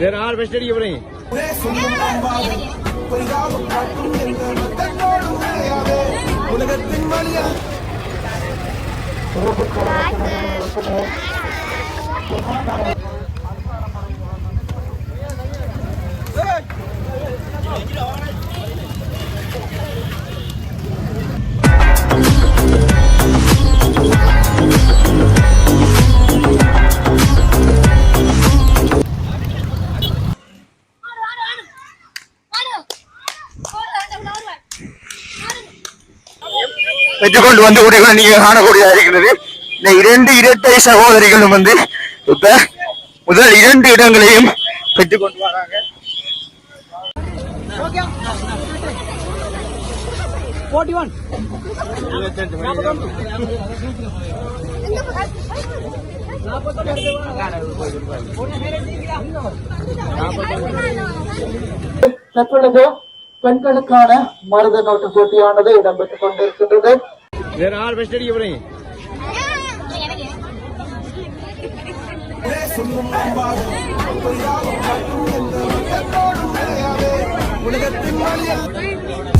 வேற ஆள் பெஸ்ட் அடிக்க பெற்றுக்கொண்டு வந்து கூடிய நீங்க காணக்கூடியதா இருக்கிறது. இந்த இரண்டு இரட்டை சகோதரிகளும் வந்து இப்ப முதல் இரண்டு இடங்களையும் பெற்றுக்கொண்டு வராங்க. தற்பொழுது பெண்களுக்கான மருத நோட்டு போட்டியானது இடம்பெற்றுக் கொண்டிருக்கின்றது. உலகத்தின்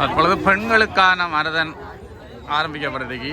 தற்பொழுது பெண்களுக்கான மரதன் ஆரம்பிக்கப்படுறதுக்கு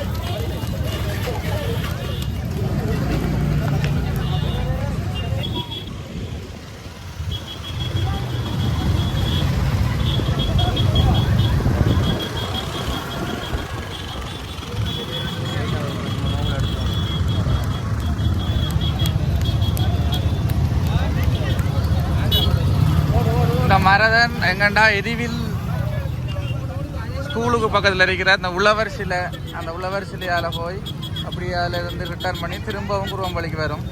இந்த மரதன் எங்கண்டா எரிவில்? ஸ்கூலுக்கு பக்கத்தில் இருக்கிற அந்த உழவர் சிலை அந்த உழவர் சிலையால் போய் அப்படியே அதில் இருந்து ரிட்டர்ன் பண்ணி திரும்பவும் குருவம்பளிக்கு வரும்.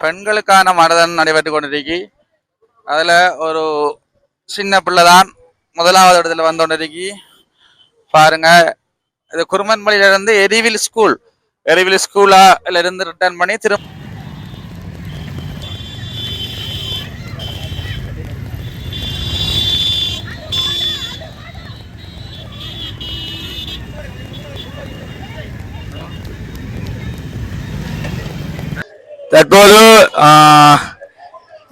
பெண்களுக்கான மனதன் நடைபெற்று கொண்டிருக்கி அதில் ஒரு சின்ன பிள்ளை தான் முதலாவது இடத்துல வந்து கொண்டிருக்கி பாருங்க இது குருமன்மலையிலிருந்து எரிவில் ஸ்கூல் எரிவில் ஸ்கூலாக இருந்து ரிட்டர்ன் பண்ணி திரும்ப தற்போது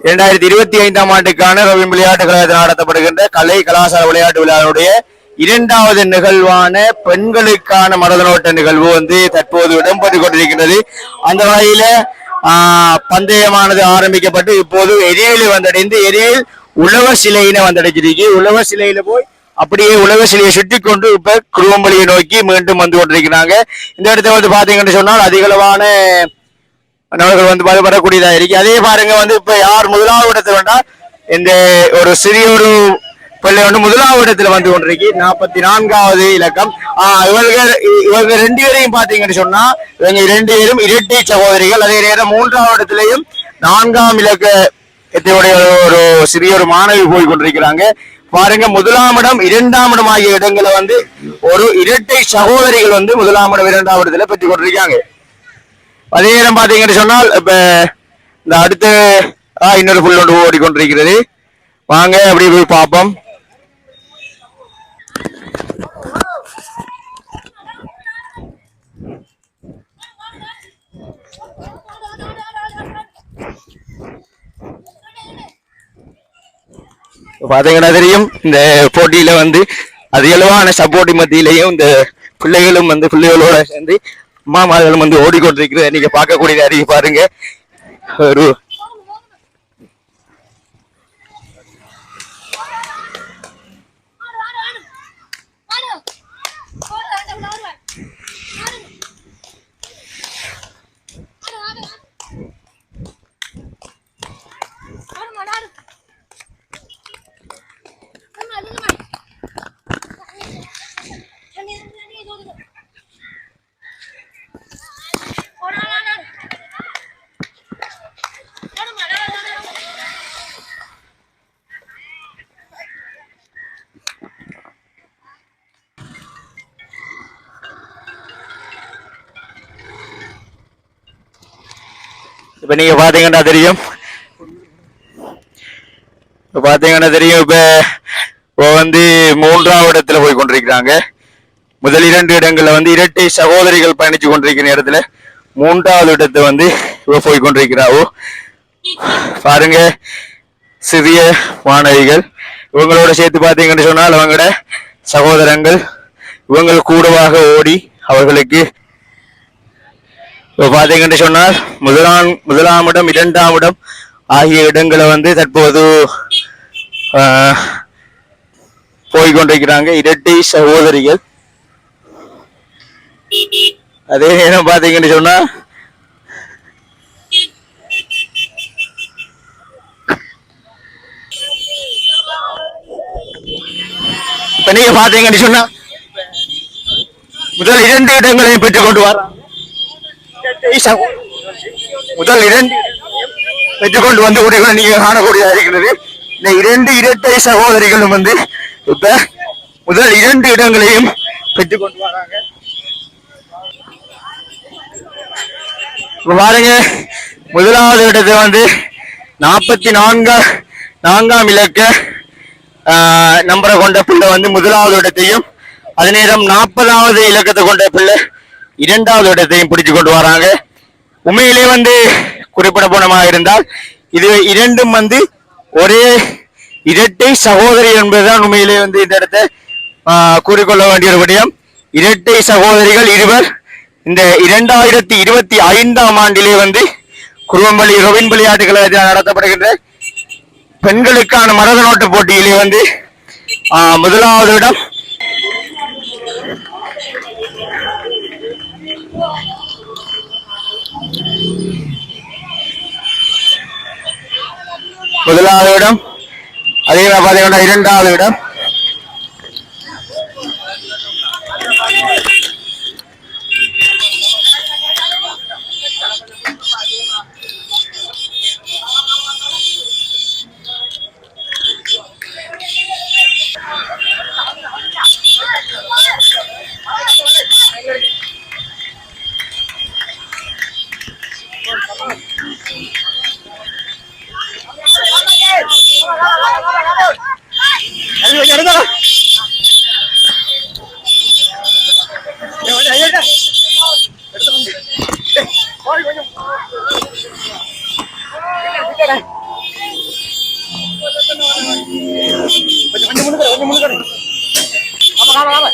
இரண்டாயிரத்தி இருபத்தி ஐந்தாம் ஆண்டுக்கான ரவீன் விளையாட்டு கழகத்தில் நடத்தப்படுகின்ற கலை கலாச்சார விளையாட்டு விழாவுடைய இரண்டாவது நிகழ்வான பெண்களுக்கான மரதனோட்ட நிகழ்வு வந்து தற்போது இடம்பெற்றுக் கொண்டிருக்கின்றது. அந்த வகையில பந்தயமானது ஆரம்பிக்கப்பட்டு இப்போது எரியல் வந்தடைந்து எரியல் உழவ சிலையினை வந்தடைஞ்சிருக்கு உழவர் சிலையில போய் அப்படியே உழவ சிலையை சுற்றி கொண்டு இப்ப குருவம்பலியை நோக்கி மீண்டும் வந்து கொண்டிருக்கிறாங்க. இந்த இடத்துல வந்து பாத்தீங்கன்னு சொன்னால் அதிகளவான நபர்கள் வந்து வர- இருக்கு. அதே பாருங்க வந்து இப்ப யார் முதலாவது இடத்துல வேண்டாம் இந்த ஒரு சிறிய ஒரு பிள்ளை வந்து முதலாவது இடத்துல வந்து கொண்டிருக்கு. நாற்பத்தி நான்காவது இலக்கம். ஆஹ் இவங்க இவங்க ரெண்டு பேரையும் பாத்தீங்கன்னு சொன்னா இவங்க இரண்டு பேரும் இரட்டை சகோதரிகள். அதே நேரம் மூன்றாவது இடத்திலையும் நான்காம் இலக்க எத்தையுடைய ஒரு சிறிய ஒரு மாணவி போய் கொண்டிருக்கிறாங்க. பாருங்க முதலாம் இடம் இரண்டாம் இடம் ஆகிய இடங்களை வந்து ஒரு இரட்டை சகோதரிகள் வந்து முதலாம் இடம் இரண்டாம் இடத்துல பெற்றுக் கொண்டிருக்காங்க. அதே நேரம் பாத்தீங்கன்னு சொன்னால் இப்போ இந்த அடுத்த இன்னொரு புல் ஒன்று ஓடிக்கொண்டிருக்கிறது. வாங்க அப்படியே போய் பார்ப்போம். பார்த்தீங்கன்னா தெரியும் இந்த போட்டியில வந்து அதிகளவான சப்போர்ட் மத்தியிலையும் இந்த பிள்ளைகளும் வந்து பிள்ளைகளோட சேர்ந்து மாமாதளம் வந்து ஓடிக்கொண்டிருக்கிறேன். நீங்க பார்க்கக்கூடிய அறிவு பாருங்க ஒரு இப்போ நீங்கள் பார்த்தீங்கன்னா தெரியும். இப்போ பார்த்தீங்கன்னா தெரியும் இப்போ இப்போ வந்து மூன்றாவது இடத்துல போய் கொண்டிருக்கிறாங்க. முதல் இரண்டு இடங்களில் வந்து இரட்டை சகோதரிகள் பயணித்து கொண்டிருக்கிற இடத்துல மூன்றாவது இடத்தை வந்து இவ போய் கொண்டிருக்கிறாவோ? பாருங்க சிறிய மாணவிகள் இவங்களோட சேர்த்து பார்த்தீங்கன்னு சொன்னால் அவங்களோட சகோதரங்கள் இவங்கள் கூடவாக ஓடி அவர்களுக்கு இப்போ பார்த்தீங்கன்னு சொன்னால் முதலாம் முதலாம் இடம் இரண்டாம் இடம் ஆகிய இடங்களை வந்து தற்போது ஆஹ், இரட்டை சகோதரிகள். அதே நேரம் பார்த்தீங்கன்னு சொன்னா இப்ப நீங்க பாத்தீங்கன்னு சொன்னா முதல் இரண்டு இடங்களையும் பெற்றுக் கொண்டு வர முதல் இரண்டு பெற்றுக் கொண்டு வந்து உடைகளை நீங்க காணக்கூடியதாக இருக்கிறது இந்த இரண்டு இரட்டை சகோதரிகளும் வந்து இப்ப முதல் இரண்டு இடங்களையும் பெற்றுக் கொண்டு வராங்க பாருங்க முதலாவது இடத்தை வந்து நாற்பத்தி நான்காம் நான்காம் இலக்க நம்பரை கொண்ட பிள்ளை வந்து முதலாவது இடத்தையும் அதே நேரம் நாற்பதாவது இலக்கத்தை கொண்ட பிள்ளை இரண்டாவது இடத்தையும் பிடிச்சு கொண்டு வராங்க. உண்மையிலே வந்து குறிப்பிட போனமாக இருந்தால் இது இரண்டும் வந்து ஒரே இரட்டை சகோதரி என்பதுதான் உண்மையிலே வந்து இந்த இடத்தை கூறிக்கொள்ள வேண்டிய ஒரு விடயம். இரட்டை சகோதரிகள் இருவர் இந்த இரண்டாயிரத்தி இருபத்தி ஐந்தாம் ஆண்டிலே வந்து குருவம்பள்ளி ரொவின் விளையாட்டு கழகத்தில் நடத்தப்படுகின்ற பெண்களுக்கான மரத நோட்டு போட்டியிலே வந்து முதலாவது இடம் முதலாவது இடம் அதே மாதிரி பார்த்தீங்கன்னா இரண்டாவது இடம்.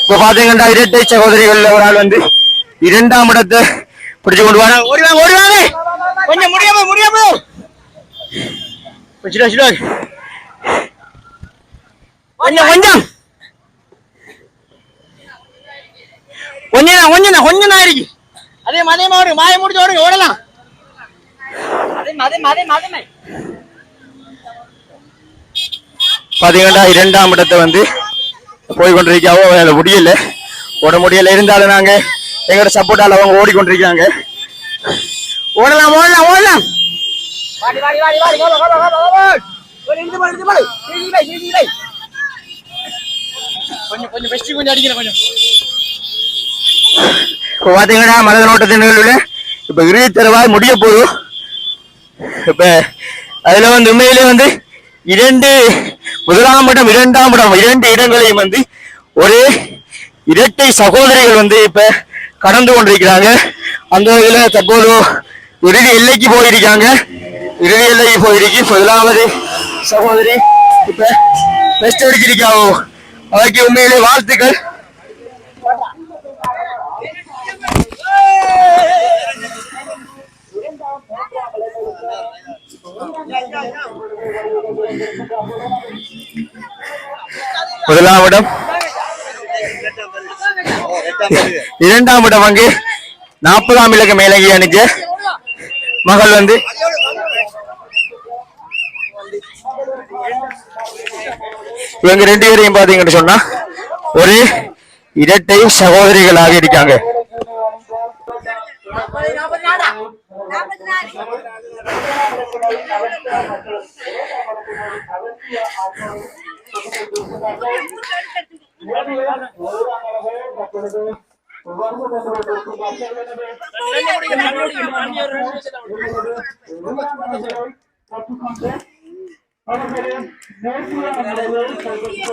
இப்ப பாத்தீங்கன்னா இரட்டை சகோதரிகள் ஒரு ஆள் வந்து இரண்டாம் இடத்தை பிடிச்சு கொண்டு வர ஓடிவாங்க ஓடிவாங்க கொஞ்சம் முடியாம முடியாம! கொஞ்சம் கொஞ்சம் கொஞ்சம்! கொஞ்சம் கொஞ்சம் தான் இருக்கு. அதே அதே மாடு மாய முடிச்சு ஓடுங்க ஓடலாம். பாத்தீங்கன்னா இரண்டாம் இடத்தை வந்து போய் கொண்டிருக்காவோ வேலை முடியல. ஓட முடியல இருந்தாலும் நாங்க எங்களோட சப்போர்ட்டால அவங்க ஓடிக்கொண்டிருக்காங்க ஓடலாம் ஓடலாம் ஓடலாம். இப்போ பாத்தீங்கன்னா மனத நோட்டத்தின் நிகழ்வுல இப்ப இறுதி தருவாய் முடிய போகுது. இப்ப அதுல வந்து உண்மையிலே வந்து இரண்டு முதலாம் இடம் இரண்டாம் இடம் இரண்டு இடங்களையும் வந்து ஒரே இரட்டை சகோதரிகள் வந்து இப்ப கடந்து கொண்டிருக்கிறாங்க. அந்த வகையில தற்போது இறுதி எல்லைக்கு போயிருக்காங்க. இறுதி எல்லைக்கு போயிருக்கு. முதலாவது சகோதரி இப்ப பெஸ்ட் அடிச்சிருக்காவோ அதற்கு உண்மையிலே வாழ்த்துக்கள். முதலாம் இடம். இரண்டாம் இடம் அங்கு. நாற்பதாம் இலக்க மேலங்கி அணிஞ்ச மகள் வந்து இவங்க ரெண்டு பேரையும் பாத்தீங்கன்னு சொன்னா ஒரு இரட்டை சகோதரிகளாக இருக்காங்க.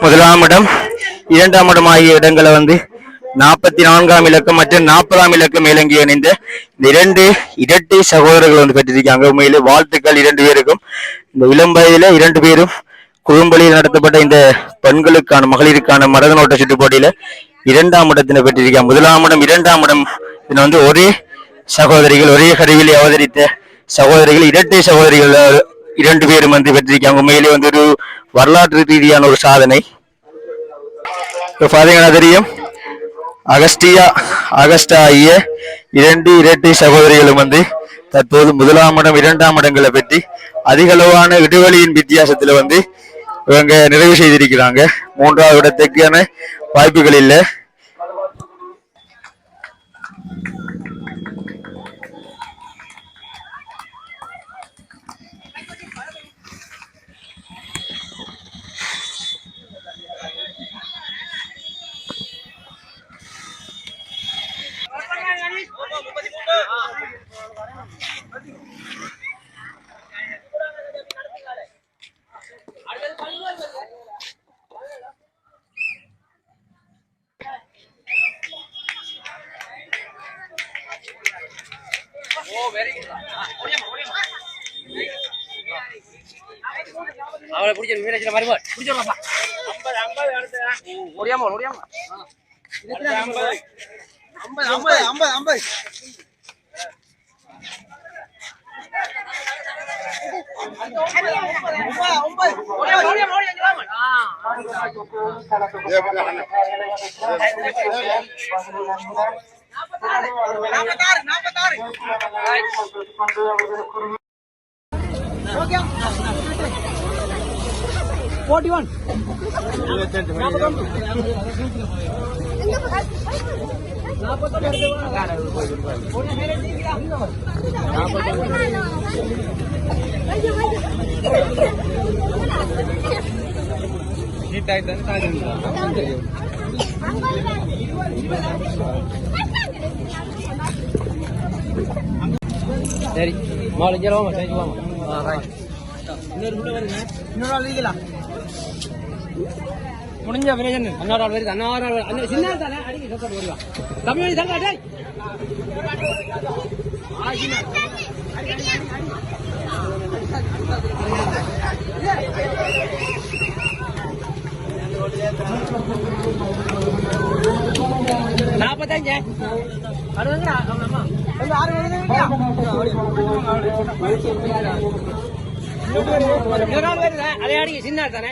முதலாம் இடம் இரண்டாம் இடம் ஆகிய இடங்களை வந்து நாற்பத்தி நான்காம் இலக்கம் மற்றும் நாற்பதாம் இலக்கம் இலங்கை இணைந்த இந்த இரண்டு இரட்டை சகோதரர்கள் வந்து பெற்றிருக்காங்க. உண்மையிலே வாழ்த்துக்கள் இரண்டு பேருக்கும். இந்த இளம் வயதில இரண்டு பேரும் குறும்பலியில் நடத்தப்பட்ட இந்த பெண்களுக்கான மகளிருக்கான மரதனோட்ட சுற்று போட்டியில இரண்டாம் இடத்தினை பெற்றிருக்காங்க. முதலாம் இடம் இரண்டாம் இடம் இதுல வந்து ஒரே சகோதரிகள் ஒரே கருவிலே அவதரித்த சகோதரிகள் இரட்டை சகோதரிகள் இரண்டு பேரும் வந்து பெற்றிருக்காங்க. உண்மையிலே வந்து ஒரு வரலாற்று ரீதியான ஒரு சாதனை. இப்போ பார்த்தீங்கன்னா தெரியும் அகஸ்டியா அகஸ்டா ஆகிய இரண்டு இரட்டை சகோதரிகளும் வந்து தற்போது முதலாம் இடம் இரண்டாம் இடங்களை பெற்றி அதிகளவான இடைவெளியின் வித்தியாசத்துல வந்து இவங்க நிறைவு செய்திருக்கிறாங்க. மூன்றாவது இடத்துக்கான வாய்ப்புகள் இல்லை. அவளை பிடிச்ச மீனாட்சி மறுபடியும் பிடிச்சிடலாம்ப்பா முடியாம முடியாம ஐம்பது ஐம்பது ஐம்பது சரி மாலை இங்கே வாங்க சரி வாங்க இன்னொரு ஆள் நீங்களா முடிஞ்ச வினயன். அன்னார் வருது அன்னார் வருது. சின்ன தானே அடிக்க வருவா தங்க நாற்பத்தஞ்சு அறுபதுங்களா? ஆமாம் ஆறு வருதுங்களா இருபது வருதா அதே அடிக்க சின்ன தானே?